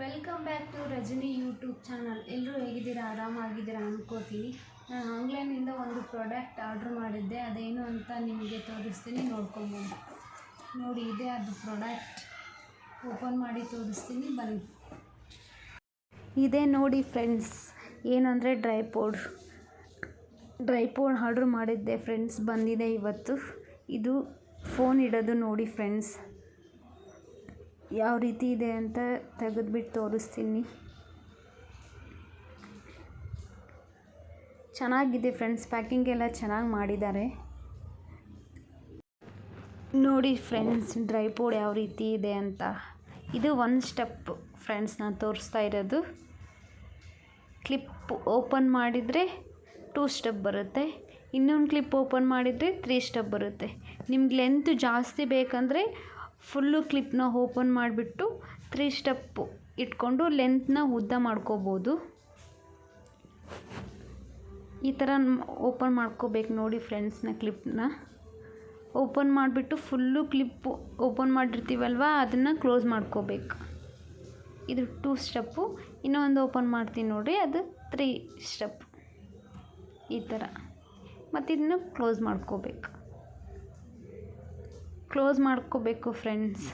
Welcome back to Rajani YouTube channel. ಎಲ್ಲರೂ ಹೇಗಿದ್ದೀರಾ? ಆರಾಮಾಗಿದ್ದೀರಾ ಅಂದ್ಕೋತೀನಿ ನಾನು ಆನ್ಲೈನಿಂದ ಒಂದು ಪ್ರಾಡಕ್ಟ್ ಆರ್ಡ್ರ್ ಮಾಡಿದ್ದೆ. ಅದೇನು ಅಂತ ನಿಮಗೆ ತೋರಿಸ್ತೀನಿ. ನೋಡ್ಕೊಬೋದು ನೋಡಿ, ಇದೆ ಅದು ಪ್ರಾಡಕ್ಟ್. ಓಪನ್ ಮಾಡಿ ತೋರಿಸ್ತೀನಿ. ಬನ್ನಿ. ಇದೇ ನೋಡಿ ಫ್ರೆಂಡ್ಸ್. ಏನಂದರೆ dry powder. Dry pod order ಮಾಡಿದ್ದೆ ಫ್ರೆಂಡ್ಸ್. ಬಂದಿದೆ ಇವತ್ತು. ಇದು ಫೋನ್ ಇಡೋದು ನೋಡಿ ಫ್ರೆಂಡ್ಸ್. ಯಾವ ರೀತಿ ಇದೆ ಅಂತ ತೆಗೆದ್ಬಿಟ್ಟು ತೋರಿಸ್ತೀನಿ. ಚೆನ್ನಾಗಿದೆ ಫ್ರೆಂಡ್ಸ್ ಪ್ಯಾಕಿಂಗ್ ಎಲ್ಲ ಚೆನ್ನಾಗಿ ಮಾಡಿದ್ದಾರೆ. ನೋಡಿ ಫ್ರೆಂಡ್ಸ್ ಡ್ರೈ ಪೌಡ್ ಯಾವ ರೀತಿ ಇದೆ ಅಂತ. ಇದು ಒನ್ ಸ್ಟೆಪ್ ಫ್ರೆಂಡ್ಸ್, ನಾನು ತೋರಿಸ್ತಾ ಇರೋದು. ಕ್ಲಿಪ್ ಓಪನ್ ಮಾಡಿದರೆ ಟೂ ಸ್ಟೆಪ್ ಬರುತ್ತೆ. ಇನ್ನೊಂದು ಕ್ಲಿಪ್ ಓಪನ್ ಮಾಡಿದರೆ ತ್ರೀ ಸ್ಟೆಪ್ ಬರುತ್ತೆ. ನಿಮ್ಗೆ ಲೆಂತ್ ಜಾಸ್ತಿ ಬೇಕಂದರೆ ಫುಲ್ಲು ಕ್ಲಿಪ್ನ ಓಪನ್ ಮಾಡಿಬಿಟ್ಟು ತ್ರೀ ಸ್ಟೆಪ್ಪು ಇಟ್ಕೊಂಡು ಲೆಂತ್ನ ಉದ್ದ ಮಾಡ್ಕೋಬೋದು. ಈ ಥರ ಓಪನ್ ಮಾಡ್ಕೋಬೇಕು ನೋಡಿ ಫ್ರೆಂಡ್ಸ್ನ ಕ್ಲಿಪ್ನ. ಓಪನ್ ಮಾಡಿಬಿಟ್ಟು ಫುಲ್ಲು ಕ್ಲಿಪ್ಪು ಓಪನ್ ಮಾಡಿರ್ತೀವಲ್ವ, ಅದನ್ನು ಕ್ಲೋಸ್ ಮಾಡ್ಕೋಬೇಕು. ಇದು ಟೂ ಸ್ಟೆಪ್ಪು, ಇನ್ನೊಂದು ಓಪನ್ ಮಾಡ್ತೀನಿ ನೋಡಿ, ಅದು ತ್ರೀ ಸ್ಟೆಪ್ ಈ ಥರ. ಮತ್ತು ಇದನ್ನು ಕ್ಲೋಸ್ ಮಾಡ್ಕೋಬೇಕು. ಕ್ಲೋಸ್ ಮಾಡ್ಕೋಬೇಕು ಫ್ರೆಂಡ್ಸ್.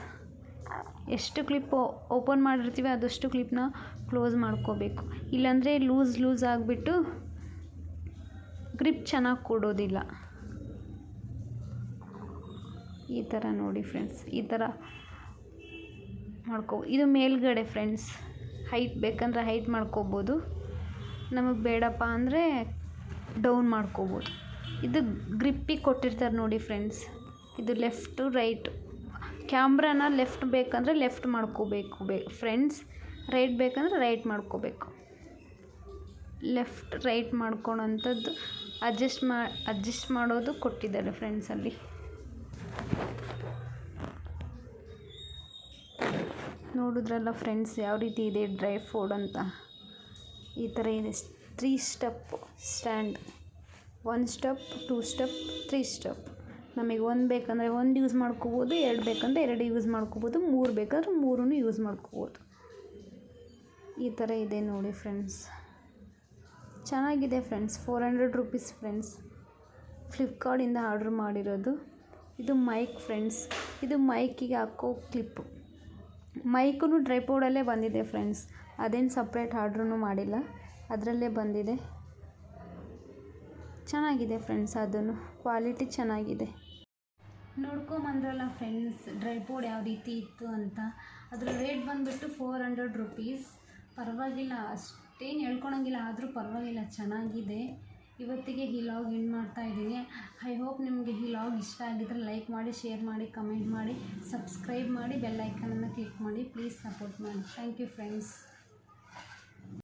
ಎಷ್ಟು ಕ್ಲಿಪ್ ಓಪನ್ ಮಾಡಿರ್ತೀವಿ ಅದಷ್ಟು ಕ್ಲಿಪ್ನ ಕ್ಲೋಸ್ ಮಾಡ್ಕೋಬೇಕು. ಇಲ್ಲಾಂದರೆ ಲೂಸ್ ಲೂಸ್ ಆಗಿಬಿಟ್ಟು ಗ್ರಿಪ್ ಚೆನ್ನಾಗಿ ಕೊಡೋದಿಲ್ಲ. ಈ ಥರ ನೋಡಿ ಫ್ರೆಂಡ್ಸ್, ಈ ಥರ ಮಾಡ್ಕೋ, ಇದು ಮೇಲ್ಗಡೆ ಫ್ರೆಂಡ್ಸ್. ಹೈಟ್ ಬೇಕಂದ್ರೆ ಹೈಟ್ ಮಾಡ್ಕೋಬೋದು. ನಮಗೆ ಬೇಡಪ್ಪ ಅಂದರೆ ಡೌನ್ ಮಾಡ್ಕೋಬೋದು. ಇದು ಗ್ರಿಪ್ಪಿಗೆ ಕೊಟ್ಟಿರ್ತಾರೆ ನೋಡಿ ಫ್ರೆಂಡ್ಸ್. ಇದು ಲೆಫ್ಟು ರೈಟ್. ಕ್ಯಾಮ್ರಾನ ಲೆಫ್ಟ್ ಬೇಕಂದರೆ ಲೆಫ್ಟ್ ಮಾಡ್ಕೋಬೇಕು. ಬೇ, ಫ್ರೆಂಡ್ಸ್, ರೈಟ್ ಬೇಕಂದರೆ ರೈಟ್ ಮಾಡ್ಕೋಬೇಕು. ಲೆಫ್ಟ್, ರೈಟ್ ಮಾಡ್ಕೊಳೋಂಥದ್ದು ಅಡ್ಜಸ್ಟ್ ಮಾ, ಅಡ್ಜಸ್ಟ್ ಮಾಡೋದು ಕೊಟ್ಟಿದ್ದಾರೆ ಫ್ರೆಂಡ್ಸ್ ಅಲ್ಲಿ. ನೋಡಿದ್ರಲ್ಲ ಫ್ರೆಂಡ್ಸ್ ಯಾವ ರೀತಿ ಇದೆ ಡ್ರೈ ಫೋಡ್ ಅಂತ. ಈ ಥರ ಇದೆ. Three step stand. One step, two step, three step. ನಮಗೆ ಒಂದು ಬೇಕಂದರೆ ಒಂದು ಯೂಸ್ ಮಾಡ್ಕೋಬೋದು, ಎರಡು ಬೇಕಂದರೆ ಎರಡು ಯೂಸ್ ಮಾಡ್ಕೋಬೋದು, ಮೂರು ಬೇಕಾದ್ರೆ ಮೂರೂ ಯೂಸ್ ಮಾಡ್ಕೋಬೋದು. ಈ ಥರ ಇದೆ ನೋಡಿ ಫ್ರೆಂಡ್ಸ್ ಚೆನ್ನಾಗಿದೆ friends four hundred rupees friends ಫ್ಲಿಪ್ಕಾರ್ಟಿಂದ order ಮಾಡಿರೋದು. ಇದು ಮೈಕ್ ಫ್ರೆಂಡ್ಸ್ ಇದು ಮೈಕಿಗೆ ಹಾಕೋ ಕ್ಲಿಪ್ಪು ಮೈಕೂ ಡ್ರೈ ಪೌಡಲ್ಲೇ ಬಂದಿದೆ ಫ್ರೆಂಡ್ಸ್ ಅದೇನು ಸಪ್ರೇಟ್ ಆರ್ಡ್ರೂ ಮಾಡಿಲ್ಲ. ಅದರಲ್ಲೇ ಬಂದಿದೆ. ಚೆನ್ನಾಗಿದೆ ಫ್ರೆಂಡ್ಸ್ ಅದನ್ನು. ಕ್ವಾಲಿಟಿ ಚೆನ್ನಾಗಿದೆ. ನೋಡ್ಕೊಂಬಂದ್ರಲ್ಲ ಫ್ರೆಂಡ್ಸ್ ಡ್ರೈ ಫ್ರೂಟ್ ಯಾವ ರೀತಿ ಇತ್ತು ಅಂತ. ಅದ್ರ ರೇಟ್ ಬಂದುಬಿಟ್ಟು ಫೋರ್ ಹಂಡ್ರೆಡ್ ರುಪೀಸ್ ಪರವಾಗಿಲ್ಲ, ಅಷ್ಟೇನು ಹೇಳ್ಕೊಳಂಗಿಲ್ಲ, ಆದರೂ ಪರವಾಗಿಲ್ಲ, ಚೆನ್ನಾಗಿದೆ. ಇವತ್ತಿಗೆ ಈ ಲಾಗ್ ಎಂಡ್ ಮಾಡ್ತಾ ಇದ್ದೀನಿ ಐ ಹೋಪ್ ನಿಮಗೆ ಈ ಲಾಗ್ ಇಷ್ಟ ಆಗಿದ್ರೆ ಲೈಕ್ ಮಾಡಿ ಶೇರ್ ಮಾಡಿ ಕಮೆಂಟ್ ಮಾಡಿ ಸಬ್ಸ್ಕ್ರೈಬ್ ಮಾಡಿ ಬೆಲ್ಲೈಕನನ್ನು ಕ್ಲಿಕ್ ಮಾಡಿ ಪ್ಲೀಸ್ ಸಪೋರ್ಟ್ ಮಾಡಿ. Thank you friends